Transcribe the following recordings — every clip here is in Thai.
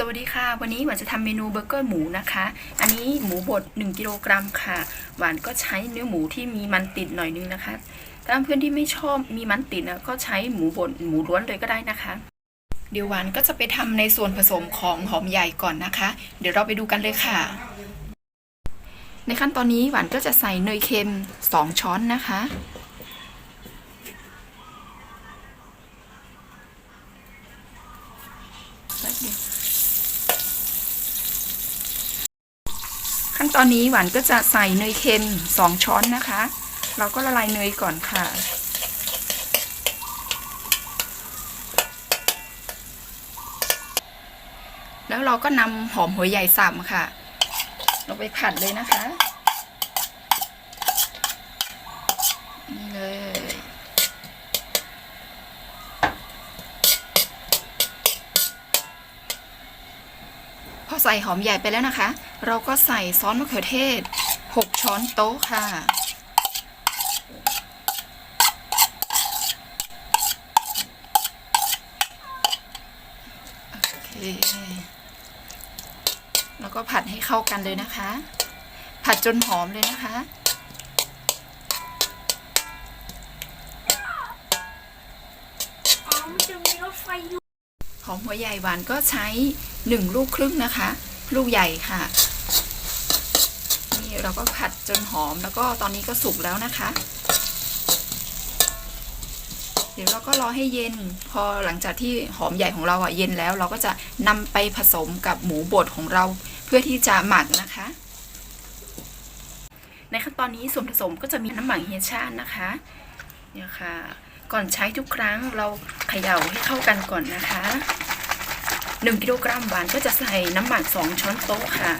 สวัสดีค่ะ วันนี้หวานจะทำเมนูเบอร์เกอร์หมูนะคะ อันนี้หมูบด 1กิโลกรัมค่ะ หวานก็ใช้เนื้อหมูที่มีมันติดหน่อยนึงนะคะถ้าเพื่อนที่ไม่ชอบมีมันติดนะก็ใช้หมูบดหมูล้วนเลยก็ได้นะคะ เดี๋ยวหวานก็จะไปทำในส่วนผสมของหอมใหญ่ก่อนนะคะ เดี๋ยวเราไปดูกันเลยค่ะ ในขั้นตอนนี้หวานก็จะใส่เนยเค็ม 2 ช้อนนะคะแป๊บเดียว ขั้นตอนนี้หวานก็จะใส่เนยเค็ม 2 ช้อนนะคะ เราก็ละลายเนยก่อนค่ะ แล้วเราก็นำหอมหัวใหญ่สับค่ะลงไปผัดเลยนะคะ นี่เลยพอใส่หอมใหญ่ไปแล้วนะคะ เราก็ใส่ซอสมะเขือเทศ 6 ช้อนโต๊ะค่ะ โอเค แล้วก็ผัดให้เข้ากันเลยนะคะ ผัดจนหอมเลยนะคะอ๋อมันจะมีรถไฟอยู่หอมหัวใหญ่หวานก็ใช้หนึ่งลูกครึ่งนะคะ ลูกใหญ่ค่ะ นี่เราก็ผัดจนหอมแล้วก็ตอนนี้ก็สุกแล้วนะคะ เดี๋ยวเราก็รอให้เย็น พอหลังจากที่หอมใหญ่ของเราอะเย็นแล้ว เราก็จะนำไปผสมกับหมูบดของเราเพื่อที่จะหมักนะคะ ในขั้นตอนนี้ส่วนผสมก็จะมีน้ำหมักเฮียชาตินะคะเนี่ยค่ะ ก่อนใช้ทุกครั้งเราเขย่าให้เข้ากันก่อนนะคะ 1กิโลกรัมหวานก็จะใส่น้ำหมัก2ช้อนโต๊ะค่ะ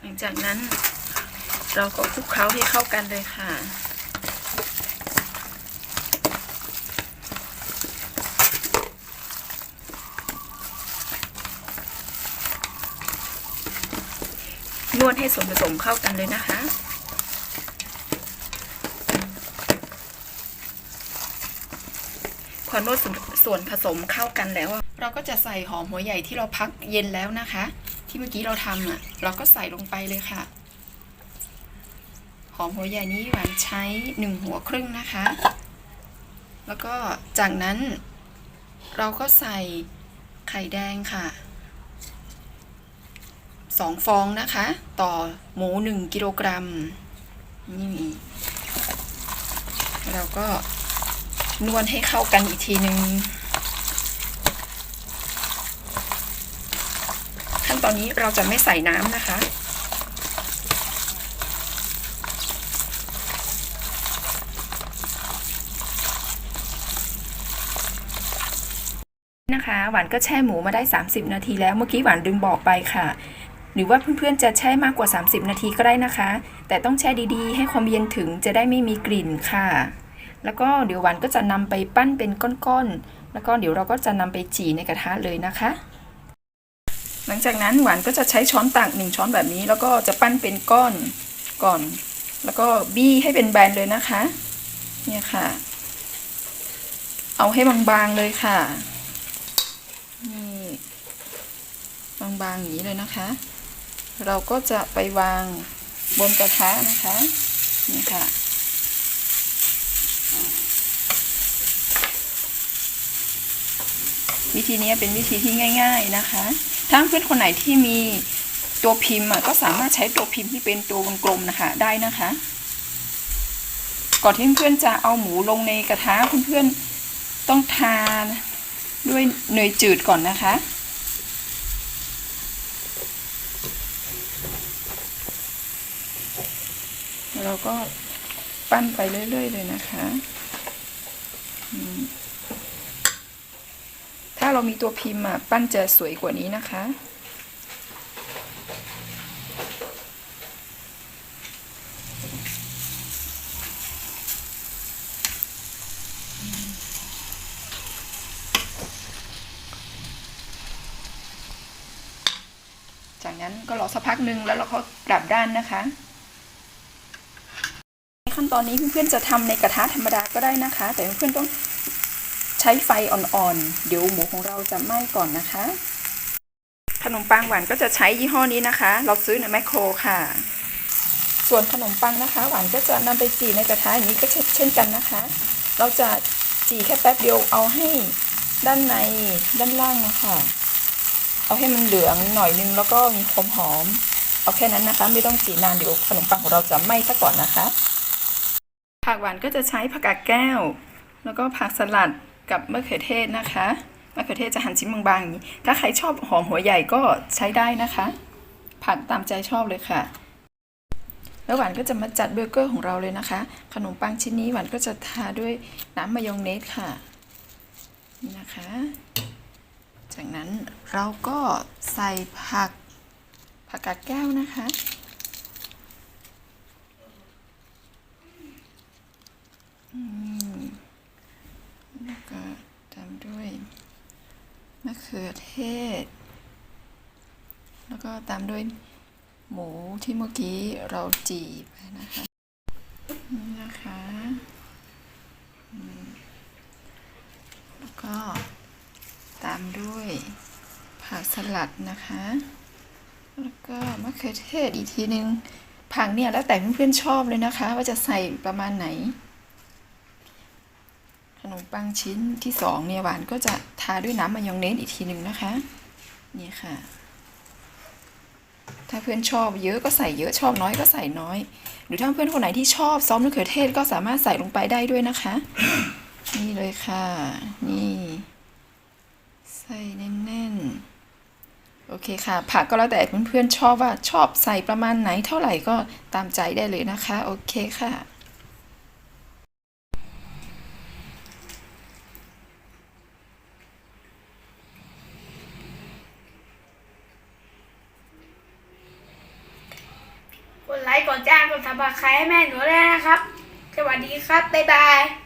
หลังจากนั้นเราก็คลุกเคล้าให้เข้ากันเลยค่ะ นวดให้ส่วนผสมเข้ากันเลยนะคะ พอนวดส่วนผสมเข้ากันแล้ว เราก็จะใส่หอมหัวใหญ่ที่เราพักเย็นแล้วนะคะ ที่เมื่อกี้เราทำอะ เราก็ใส่ลงไปเลยค่ะ หอมหัวใหญ่นี้หวานใช้หนึ่งหัวครึ่งนะคะ แล้วก็จากนั้นเราก็ใส่ไข่แดงค่ะ สองฟองนะคะ ต่อหมูหนึ่งกิโลกรัมนี่เราก็นวดให้เข้ากันอีกทีหนึ่งขั้นตอนนี้เราจะไม่ใส่น้ำนะคะ นะคะหวานก็แช่หมูมาได้ 30 นาทีแล้วเมื่อกี้หวานลืมบอกไปค่ะ หรือว่าเพื่อนๆจะแช่มากกว่า 30 นาทีก็ได้นะคะ แต่ต้องแช่ดีๆ ให้ความเย็นถึงจะได้ไม่มีกลิ่นค่ะ แล้วก็เดี๋ยวหวานก็จะนำไปปั้นเป็นก้อนๆ แล้วก็เดี๋ยวเราก็จะนำไปจี่ในกระทะเลยนะคะ หลังจากนั้นหวานก็จะใช้ช้อนตักหนึ่งช้อนแบบนี้ แล้วก็จะปั้นเป็นก้อนก่อน แล้วก็บี้ให้เป็นแบนเลยนะคะ เนี่ยค่ะ เอาให้บางๆเลยค่ะนี่บางๆอย่างนี้เลยนะคะ เราก็จะไปวางบนกระทะนะคะนี่ค่ะวิธีนี้เป็นวิธีที่ง่าย ๆนะคะ ถ้าเพื่อนคนไหนที่มีตัวพิมพ์ก็สามารถใช้ตัวพิมพ์ที่เป็นตัววงกลมนะคะได้นะคะ ก่อนที่เพื่อนจะเอาหมูลงในกระทะเพื่อนๆต้องทาด้วยเนยจืดก่อนนะคะ เราก็ปั้นไปเรื่อย ๆ เลยนะคะ ถ้าเรามีตัวพิมพ์อะปั้นจะสวยกว่านี้นะคะจากนั้นก็รอสักพักหนึ่งแล้วเราก็กลับด้านนะคะ ขั้นตอนนี้เพื่อนๆจะทำในกระทะธรรมดาก็ได้นะคะ แต่เพื่อนๆต้องใช้ไฟอ่อนๆ เดี๋ยวหมูของเราจะไหม้ก่อนนะคะ ขนมปังหวานก็จะใช้ยี่ห้อนี้นะคะ เราซื้อในแมคโครค่ะ ส่วนขนมปังนะคะ หวานก็จะนำไปจีในกระทะอย่างนี้ก็เช่นกันนะคะ เราจะจีแค่แป๊บเดียวเอาให้ด้านในด้านล่างนะคะเอาให้มันเหลืองหน่อยนึงแล้วก็มีความหอม เอาแค่นั้นนะคะ ไม่ต้องจีนานเดี๋ยวขนมปังของเราจะไหม้ซะก่อนนะคะ ผักหวานก็จะใช้ผักกาดแก้ว แล้วก็ผักสลัดกับมะเขือเทศนะคะมะเขือเทศจะหั่นชิ้นบางๆอย่างนี้ ถ้าใครชอบหอมหัวใหญ่ก็ใช้ได้นะคะ ผักตามใจชอบเลยค่ะ แล้วหวานก็จะมาจัดเบอร์เกอร์ของเราเลยนะคะ ขนมปังชิ้นนี้หวานก็จะทาด้วยน้ำมายองเนสค่ะ นี่นะคะ จากนั้นเราก็ใส่ผักผักกาดแก้วนะคะอืม แล้วก็ตามด้วยมะเขือเทศ แล้วก็ตามด้วยหมูที่เมื่อกี้เราจีไปนะคะนี่นะคะแล้วก็ตามด้วยผักสลัดนะคะ แล้วก็มะเขือเทศอีกทีนึงผักเนี่ยแล้วแต่เพื่อนๆชอบเลยนะคะ ว่าจะใส่ประมาณไหน ขนมปังชิ้นที่สองเนี่ยหวานก็จะทาด้วยน้ำมายองเนสอีกทีหนึ่งนะคะ นี่ค่ะ ถ้าเพื่อนชอบเยอะก็ใส่เยอะชอบน้อยก็ใส่น้อย หรือถ้าเพื่อนคนไหนที่ชอบซอสมะเขือเทศก็สามารถใส่ลงไปได้ด้วยนะคะ นี่เลยค่ะ นี่ ใส่แน่นๆ โอเคค่ะ ผักก็แล้วแต่เพื่อนๆชอบว่าชอบใส่ประมาณไหนเท่าไหร่ก็ตามใจได้เลยนะคะ โอเคค่ะ ไลค์กดแจ้งกดซับสไครต์ให้แม่หนูเลยนะครับ สวัสดีครับ บ๊ายบาย